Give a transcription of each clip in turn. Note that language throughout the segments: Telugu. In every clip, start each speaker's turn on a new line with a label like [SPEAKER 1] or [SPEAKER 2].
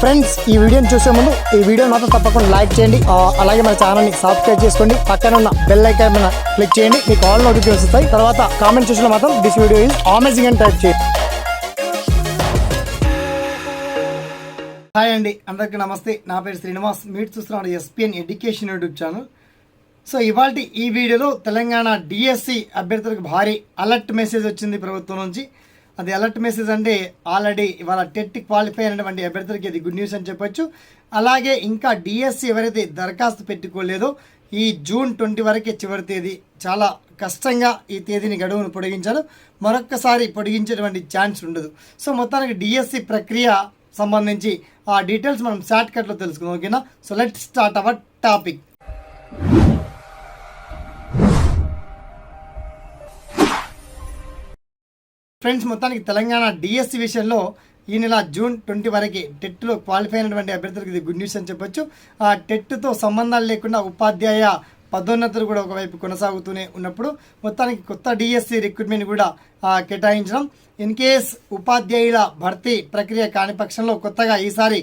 [SPEAKER 1] ఫ్రెండ్స్ ఈ వీడియోని చూసే ముందు ఈ వీడియో మాత్రం తప్పకుండా లైక్ చేయండి. అలాగే మన ఛానల్ని సబ్స్క్రైబ్ చేసుకోండి. పక్కన ఉన్న బెల్ ఐకాన్ మీద క్లిక్ చేయండి. మీకు ఆల్ నోటిఫికేషన్ వస్తాయి. తర్వాత కామెంట్ చూసిన మాత్రం దిస్ వీడియో ఈజ్ అమేజింగ్ అని టైప్ చేయండి. హాయ్ అండి. అందరికీ నమస్తే. నా పేరు శ్రీనివాస్. మీరు చూస్తున్నాడు SPN education YouTube channel so ఇవాళ ఈ వీడియోలో తెలంగాణ డిఎస్సి అభ్యర్థులకు భారీ అలర్ట్ మెసేజ్ వచ్చింది ప్రభుత్వం నుంచి. అది అలర్ట్ మెసేజ్ అంటే ఆల్రెడీ ఇవాళ టెట్ క్వాలిఫై అయినటువంటి అభ్యర్థులకి ఇది గుడ్ న్యూస్ అని చెప్పొచ్చు. అలాగే ఇంకా డిఎస్సి ఎవరైతే దరఖాస్తు పెట్టుకోలేదో ఈ జూన్ ట్వంటీ వరకే చివరి తేదీ. చాలా కష్టంగా ఈ తేదీని గడువును పొడిగించారు. మరొక్కసారి పొడిగించేటువంటి ఛాన్స్ ఉండదు. సో మొత్తానికి డిఎస్సి ప్రక్రియ సంబంధించి ఆ డీటెయిల్స్ మనం షార్ట్ కట్లో తెలుసుకుందాం. ఓకేనా so let start our topic friends మొత్తానికి తెలంగాణ డిఎస్సి విషయంలో ఈ నెల జూన్ ట్వంటీ వరకు టెట్లో క్వాలిఫై అయినటువంటి అభ్యర్థులకు ఇది గుడ్ న్యూస్ అని చెప్పొచ్చు. ఆ టెట్తో సంబంధాలు లేకుండా ఉపాధ్యాయ పదోన్నతులు కూడా ఒకవైపు కొనసాగుతూనే ఉన్నప్పుడు మొత్తానికి కొత్త డిఎస్సి రిక్రూట్మెంట్ కూడా కేటాయించడం. ఇన్ కేస్ ఉపాధ్యాయుల భర్తీ ప్రక్రియ కాని పక్షంలో కొత్తగా ఈసారి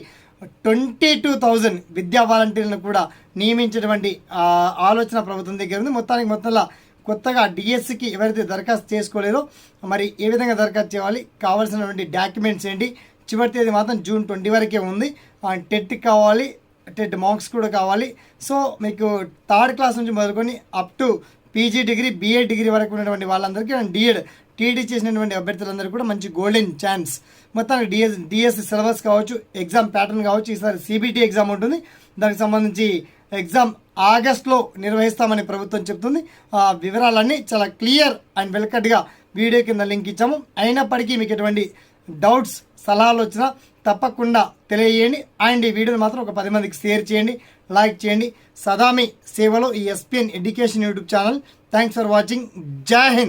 [SPEAKER 1] ట్వంటీ టూ థౌజండ్ విద్యా వాలంటీర్లను కూడా నియమించేటువంటి ఆలోచన ప్రభుత్వం దగ్గర ఉంది. మొత్తానికి మొత్తంలో కొత్తగా డిఎస్సికి ఎవరైతే దరఖాస్తు చేసుకోలేదో మరి ఏ విధంగా దరఖాస్తు చేయాలి కావాల్సినటువంటి డాక్యుమెంట్స్ ఏంటి చివరి తేదీ మాత్రం జూన్ ట్వంటీ వరకే ఉంది. టెట్ కావాలి టెట్ మార్క్స్ కూడా కావాలి. సో మీకు థర్డ్ క్లాస్ నుంచి మొదలుకొని up to PG degree BA degree వరకు ఉన్నటువంటి వాళ్ళందరికీ డిఎడ్ టీడీ చేసినటువంటి అభ్యర్థులందరికీ కూడా మంచి గోల్డెన్ ఛాన్స్. మొత్తానికి డిఎస్ డిఎస్సి సిలబస్ కావచ్చు ఎగ్జామ్ ప్యాటర్న్ కావచ్చు ఈసారి సిబిటి ఎగ్జామ్ ఉంటుంది. దానికి సంబంధించి ఎగ్జామ్ ఆగస్ట్లో నిర్వహిస్తామని ప్రభుత్వం చెప్తుంది. ఆ వివరాలన్నీ చాలా క్లియర్ అండ్ వెల్కట్గా వీడియో కింద లింక్ ఇచ్చాము. అయినప్పటికీ మీకు ఎటువంటి డౌట్స్ సలహాలు వచ్చినా తప్పకుండా తెలియజేయండి. అండ్ ఈ వీడియోని మాత్రం ఒక పది మందికి షేర్ చేయండి లైక్ చేయండి. సదామి సేవలో ఈ SPN education YouTube channel. Thanks for watching. జై హింద్.